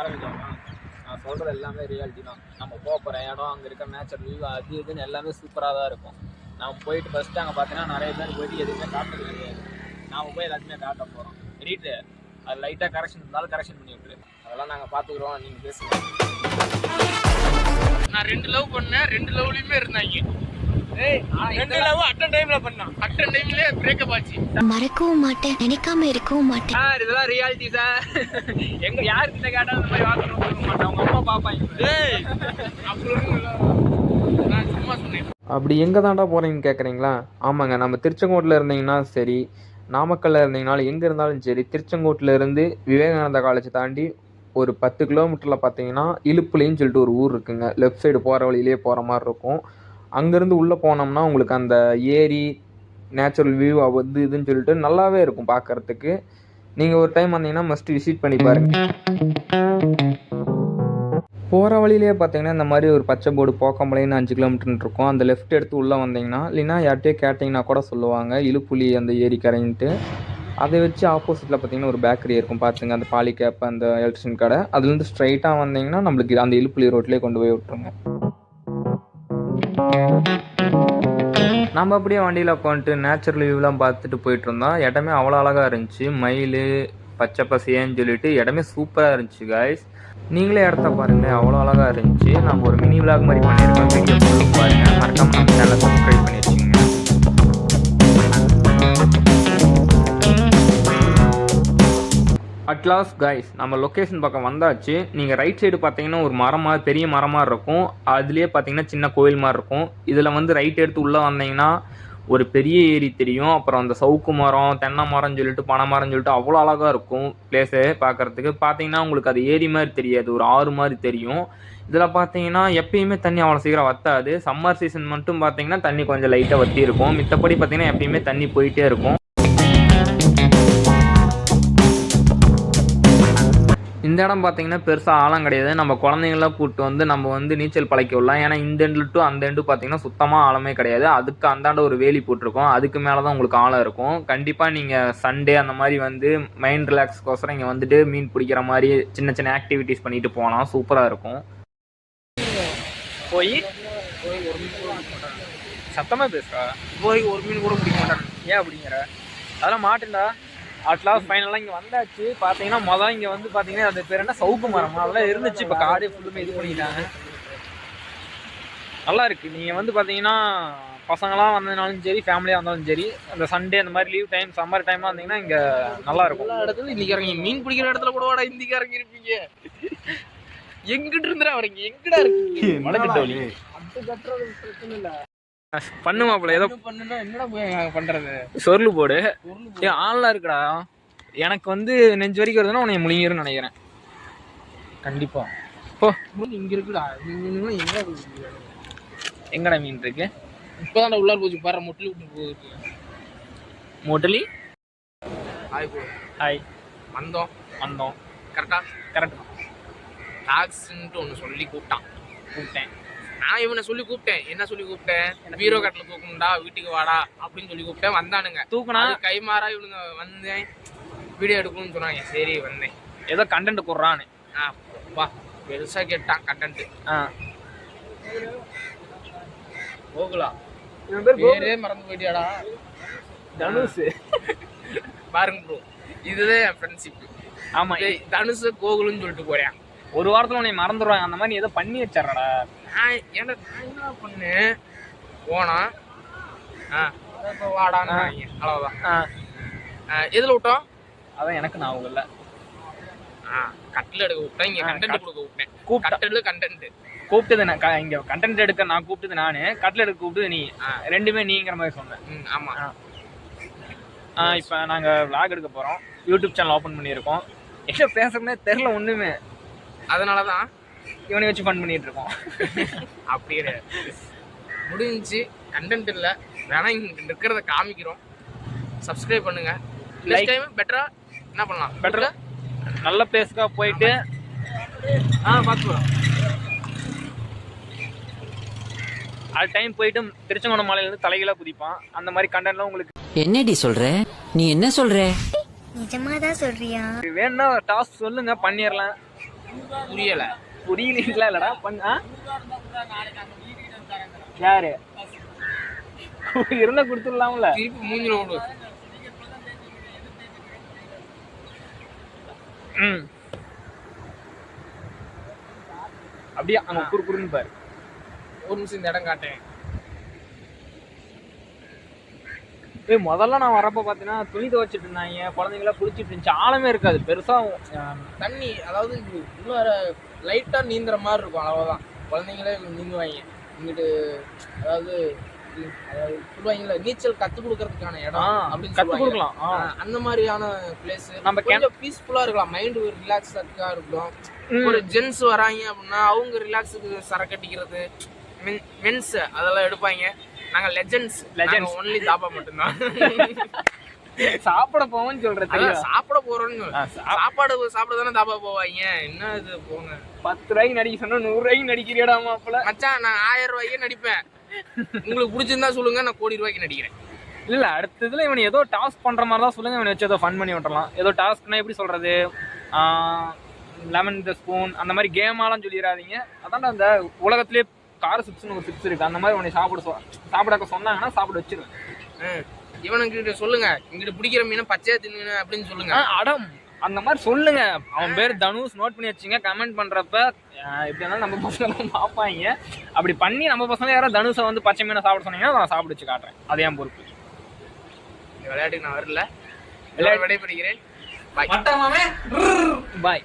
ஆரம்பிக்கலாமா நான் சொல்கிறது எல்லாமே ரியாலிட்டி தான். நம்ம போக போகிற இடம் அங்கே இருக்க நேச்சர் வியூ அது இதுன்னு எல்லாமே சூப்பராக தான் இருக்கும். நம்ம போயிட்டு ஃபஸ்ட்டு அங்கே பார்த்தீங்கன்னா நிறைய பேர் போயிட்டு எதுவுமே காட்டுறது கிடையாது. நாம் போய் எல்லாத்தையுமே காட்ட போகிறோம் எடிட்டு அது லைட்டாக கரெக்ஷன் இருந்தாலும் கரெக்ஷன் பண்ணி விட்டுரு. அதெல்லாம் நாங்கள் பார்த்துக்குறோம் நீங்கள் பேசுங்க. நான் ரெண்டு லவ் பண்ணேன். ரெண்டு லவ்லயுமே இருந்தாங்க. ரெண்டு லவ் அட்டன் டைம்ல பண்ணான் அட்டன் டைம்ல பிரேக்கப் ஆச்சு. மறக்கவும் மாட்டேன் நினைக்காம இருக்கவும் மாட்டேன். சார் இதெல்லாம் ரியாலிட்டி சார் எங்க யாருக்கிட்ட கேட்டாலும் இந்த மாதிரி வார்த்தை கொடுக்க மாட்டேன் அவங்க அம்மா பாப்பாங்க டேய் அப்புறம் நான் சும்மா சொன்னேன். அப்படி எங்கே தாண்டா போகிறீங்கன்னு கேட்குறீங்களா ஆமாங்க நம்ம திருச்செங்கோட்டில் இருந்தீங்கன்னா சரி நாமக்கல்ல இருந்தீங்கனாலும் எங்கே இருந்தாலும் சரி திருச்செங்கோட்டில் இருந்து விவேகானந்தா காலேஜ் தாண்டி ஒரு பத்து கிலோமீட்டரில் பார்த்தீங்கன்னா இலுப்புலின்னு சொல்லிட்டு ஒரு ஊர் இருக்குங்க. லெஃப்ட் சைடு போகிற வழியிலே போகிற மாதிரி இருக்கும். அங்கேருந்து உள்ளே போனோம்னா உங்களுக்கு அந்த ஏரி நேச்சுரல் வியூ அது இதுன்னு சொல்லிட்டு நல்லாவே இருக்கும் பார்க்கறதுக்கு நீங்கள் ஒரு டைம் வந்தீங்கன்னா மஸ்ட் விசிட் பண்ணி பாருங்க. போகிற வழியிலே பார்த்தீங்கன்னா இந்த மாதிரி ஒரு பச்சை போர்டு போக்கம்பளைன்னு அஞ்சு கிலோமீட்டர்னு இருக்கும். அந்த லெஃப்ட் எடுத்து உள்ளே வந்தீங்கன்னா இல்லைன்னா யார்கிட்டயே கேட்டிங்கன்னா கூட சொல்லுவாங்க. இலுப்புலி அந்த ஏரி கரைன்ட்டு. அதை வச்சு ஆப்போசிட்டில் பார்த்தீங்கன்னா ஒரு பேக்கரி இருக்கும். பார்த்துங்க அந்த பாலிகேப் அந்த எலக்ட்ரிஷன் கடை. அதுலேருந்து ஸ்ட்ரைட்டாக வந்தீங்கன்னா நம்மளுக்கு அந்த இலுப்புலி ரோட்லேயே கொண்டு போய் விட்ருங்க நம்ம அப்படியே வண்டியில் உட்காந்துட்டு நேச்சுரல் வியூலாம் பார்த்துட்டு போயிட்டு இருந்தோம். இடமே அவ்வளோ அழகாக இருந்துச்சு. மயில் பச்சை பசேன்னு சொல்லிட்டு இடமே சூப்பராக இருந்துச்சு காய்ஸ் நீங்களே இடத்த பாருங்க. அவ்வளோ அழகாக இருந்துச்சு. நம்ம ஒரு மினி விளாக் மாதிரி பண்ணியிருக்கோம். வீடியோ பாருங்கள் மறக்காமல் நம்ம சேனலை சப்ஸ்கிரைப் பண்ணிடுறோம் அட்லாஸ் கைஸ் நம்ம லொக்கேஷன் பக்கம் வந்தாச்சு. நீங்கள் ரைட் சைடு பார்த்தீங்கன்னா ஒரு மரமாக பெரிய மரமாக இருக்கும். அதுலேயே பார்த்தீங்கன்னா சின்ன கோயில் மாதிரி இருக்கும். இதில் வந்து ரைட் எடுத்து உள்ளே வந்தீங்கன்னா ஒரு பெரிய ஏரி தெரியும். அப்புறம் அந்த சவுக்கு மரம் தென்னை மரம்னு சொல்லிட்டு பனை மரம்னு சொல்லிட்டு அவ்வளோ அழகாக இருக்கும் பிளேஸு பார்க்குறதுக்கு. பார்த்தீங்கன்னா உங்களுக்கு அது ஏரி மாதிரி தெரியாது. ஒரு ஆறு மாதிரி தெரியும். இதில் பார்த்தீங்கன்னா எப்பயுமே தண்ணி அவ்வளோ சீக்கிரம் வத்தாது. சம்மர் சீசன் மட்டும் பார்த்தீங்கன்னா தண்ணி கொஞ்சம் லைட்டாக வத்தி இருக்கும் மித்தபடி பார்த்தீங்கன்னா எப்பயுமே தண்ணி போயிட்டே இருக்கும். இந்த இடம் பார்த்தீங்கன்னா பெருசாக ஆழம் கிடையாது. நம்ம குழந்தைங்களாம் கூப்பிட்டு வந்து நம்ம வந்து நீச்சல் பழக்கி விடலாம். ஏன்னா இந்த எண்டு டு அந்த எண்டு பார்த்திங்கன்னா சுத்தமாக ஆழமே கிடையாது. அதுக்கு அந்தாண்ட ஒரு வேலி போட்டிருக்கோம். அதுக்கு மேலே தான் உங்களுக்கு ஆழம் இருக்கும். கண்டிப்பாக நீங்கள் சண்டே அந்த மாதிரி வந்து மைண்ட் ரிலாக்ஸ்க்கோசரம் இங்கே வந்துட்டு மீன் பிடிக்கிற மாதிரி சின்ன சின்ன ஆக்டிவிட்டீஸ் பண்ணிட்டு போகலாம். சூப்பராக இருக்கும். போய்? சத்தமாக பேசுகிறா போய் ஒரு மீன் கூட பிடிக்க மாட்டாங்க ஏன் அப்படிங்கிற? அதெல்லாம் மாட்டேன்டா அட்லாஸ் ஃபைனலாக இங்கே வந்தாச்சு. பார்த்தீங்கன்னா மொதல் இங்கே வந்து பார்த்தீங்கன்னா அது பேர் என்ன? சவுக்கு மரம். அதெல்லாம் இருந்துச்சு. இப்போ காடே ஃபுல்லுமே இது பண்ணிட்டாங்க. நல்லா இருக்கு. நீங்கள் வந்து பார்த்தீங்கன்னா பசங்களாம் வந்ததுனாலும் சரி ஃபேமிலியாக வந்தாலும் சரி அந்த சண்டே அந்த மாதிரி லீவ் டைம் சம்மர் டைமாக வந்தீங்கன்னா இங்கே நல்லா இருக்கும். எல்லா இடத்துல இன்னைக்கு இறங்கி மீன் பிடிக்கிற இடத்துல கூட வாடா இந்திக்கு இறங்கி இருப்பீங்க. எங்கிட்டு இருந்துடா வரீங்க எங்கடா இருக்கீங்க மலைத்திட்ட வழி பண்ணுமாப்பிள்ள ஏதோ பண்ணுனா என்னடா பண்றது? சொருள் போடு. ஏ ஆள்லாம் இருக்குடா. எனக்கு வந்து நெஞ்சு வரைக்கும் வருதுன்னா உன்னை முழுங்கிருன்னு நினைக்கிறேன். கண்டிப்பா. போ. இங்க இருக்குடா. எங்க எங்கடா மீன் இருக்கு? இப்பதான் உள்ளார் போச்சு பாரு முட்டில் விட்டு போகுது. மோட்டலி? போ ஹாய் வந்தோம். வந்தோம். கரெக்டா கரெக்ட் டாக்ஸ்ன்ட்டு ஒன்று சொல்லி கூப்பிட்டான். கூப்பிட்டேன். நான் இவனை சொல்லி கூப்பிட்டேன். என்ன சொல்லி கூப்பிட்டேன்? பீரோ கட்டில் தூக்கணும்டா வீட்டுக்கு வாடா அப்படின்னு சொல்லி கூப்பிட்டேன். வந்தானுங்க. தூக்குனா? அது கைமாறா இவனுங்க வந்தேன். வீடியோ எடுக்கணும்னு சொன்னாங்க. சரி வந்தேன். ஏதோ கண்டென்ட் கொடுறான்னு. ஆ வா பெருசா கேட்டான் கண்டென்ட் ஆ. கோகுலா. பேரே மறந்து போயிட்டியாடா? தனுஷ் பாருங்க ப்ரோ இதுதான் என் ஃப்ரெண்ட்ஷிப் ஆமா. தனுஷ் கோகுலுன்னு சொல்லிட்டு போறேன் ஒரு வாரத்துல உன்னை மறந்துடுவாங்க. அந்த மாதிரி ஏதோ பண்ணி வச்சிடறடா. நான் ஏன்டா நான் என்ன பண்ணேன்? போனா ஆ இப்போ வாடான்னு அவ்வளோதான் ஆ. எதுல விட்டோம் அதான் எனக்கு ஞாபகம் இல்லை. ஆ கட்டில் எடுக்க விட்டேன் இங்க கண்டென்ட் கட்- கொடுக்க விட்டேன். கூப்பிட்ட கட்டல் கண்டென்ட் கூப்பிட்டது நான் இங்க கண்டென்ட் எடுக்க நான் கூப்பிட்டது நானு கட்ல எடுக்க கூப்பிட்டது நீ. ரெண்டுமே நீங்கிற மாதிரி சொன்னேன் ம் ஆமா. ஆ. ஆ இப்போ நாங்க vlog எடுக்க போறோம். யூடியூப் சேனல் ஓபன் பண்ணியிருக்கோம். என்ன பேசுறதுனே தெரில ஒண்ணுமே. அதனால தான் இவனை வச்சு ஃபன் பண்ணிட்டு இருக்கோம். அப்படி கிடையாது முடிஞ்சுச்சு. கண்டென்ட் இல்லை. வேணா இங்க இருக்கிறத காமிக்கிறோம். சப்ஸ்கிரைப் பண்ணுங்க. நெக்ஸ்ட் டைம் பெட்டரா என்ன பண்ணலாம்? பெட்டரா நல்ல பிளேஸ்க்கா போயிட்டு ஆ பார்த்துக்கலாம். அது டைம் போயிட்டு திருச்செங்கோணம் மலையிலேருந்து தலைகீழாக குதிப்பான். அந்த மாதிரி கண்டென்ட்லாம் உங்களுக்கு என்னடி சொல்ற? நீ என்ன சொல்ற? நிஜமாதான் சொல்றியா? வேணும்னா டாஸ்க் சொல்லுங்க பண்ணிடலாம். புரியல. புரியல இல்லடா? பண்ண யாரு? இருந்தா கொடுத்துடலாம்ல. திருப்பி மூஞ்சில விடு. ம். அப்படியே அங்க குறு குறுன்னு பாரு. ஒரு நிமிஷம் இந்த இடம் காட்டேன் ஏய் முதல்ல நான் வரப்ப பார்த்தீங்கன்னா துணி துவைச்சிட்டு இருந்தாங்க. குழந்தைங்களா குளிச்சிட்டு இருந்துச்சு. ஆழமே இருக்காது. பெருசா அஹ், தண்ணி அதாவது இன்னும் லைட்டா நீந்துற மாதிரி இருக்கும். அவ்வளவுதான். குழந்தைங்களே நீந்துவாங்க. இங்கிட்டு அதாவது இது- அதாவது சொல்லுவாங்கல்ல நீச்சல் கத்து கொடுக்கறதுக்கான இடம் அப்படின்னு கத்து சொல்லுவாங்க. கொடுக்கலாம். அந்த மாதிரியான பிளேஸ் நம்ம கொஞ்சம் பீஸ்ஃபுல்லா இருக்கலாம். மைண்ட் ரிலாக்ஸா இருக்கும். ம். ஒரு ஜென்ஸ் வராங்க அப்படின்னா அவங்க ரிலாக்ஸுக்கு சரக்கு அடிக்கிறது மென்ஸ் அதெல்லாம் எடுப்பாங்க. நாங்க லெஜெண்ட்ஸ். லெஜெண்ட்ஸ் ஒன்லி தாப்பா மட்டும்தான். சாப்பிட போவோம்னு அதான் சாப்பிட போறோம்னு. சாப்பாடு சாப்பிட தானே தாப்பா போவாங்க? என்ன இது போங்க? பத்து ரூபாய்க்கு நடிக்க சொன்னா நூறு ரூபாய்க்கு நடிக்கிறியாடா மாப்பிள்ள? மச்சான் நான் ஆயிரம் ரூபாய்க்கு நடிப்பேன். உங்களுக்கு பிடிச்சிருந்தா சொல்லுங்க நான் கோடி ரூபாய்க்கு நடிக்கிறேன். இல்ல அடுத்ததுல இவன் ஏதோ டாஸ்க் பண்ற மாதிரி தான் சொல்லுங்க இவனை வச்சு ஏதோ ஃபன் பண்ணி விட்டுறலாம். ஏதோ டாஸ்க்னா எப்படி சொல்றது? லெமன் த ஸ்பூன் அந்த மாதிரி கேமாலாம் சொல்லிடாதீங்க. அதான் அந்த உலகத்திலே கார் சிப்ஸ்னு ஒரு சிப்ஸ் இருக்கு. அந்த மாதிரி உன்னை சாப்பிட சொ சாப்பிடாக்க சொன்னாங்கன்னா சாப்பிட வச்சிருவேன். ம். இவனுக்கிட்ட சொல்லுங்க. இங்கிட்ட பிடிக்கிற மீனை பச்சையா தின்னு அப்படின்னு சொல்லுங்க. அடம். அந்த மாதிரி சொல்லுங்க. அவன் பேர் தனுஷ். நோட் பண்ணி வச்சுங்க. கமெண்ட் பண்றப்ப எப்படி இருந்தாலும் நம்ம பசங்க பார்ப்பாங்க. அப்படி பண்ணி நம்ம பசங்க யாராவது தனுஷை வந்து பச்சை மீனை சாப்பிட சொன்னீங்கன்னா நான் சாப்பிட வச்சு காட்டுறேன். அது என் பொறுப்பு. இந்த விளையாட்டுக்கு நான் வரல. விளையாட்டு. விடைபெறுகிறேன். பாய் பாய்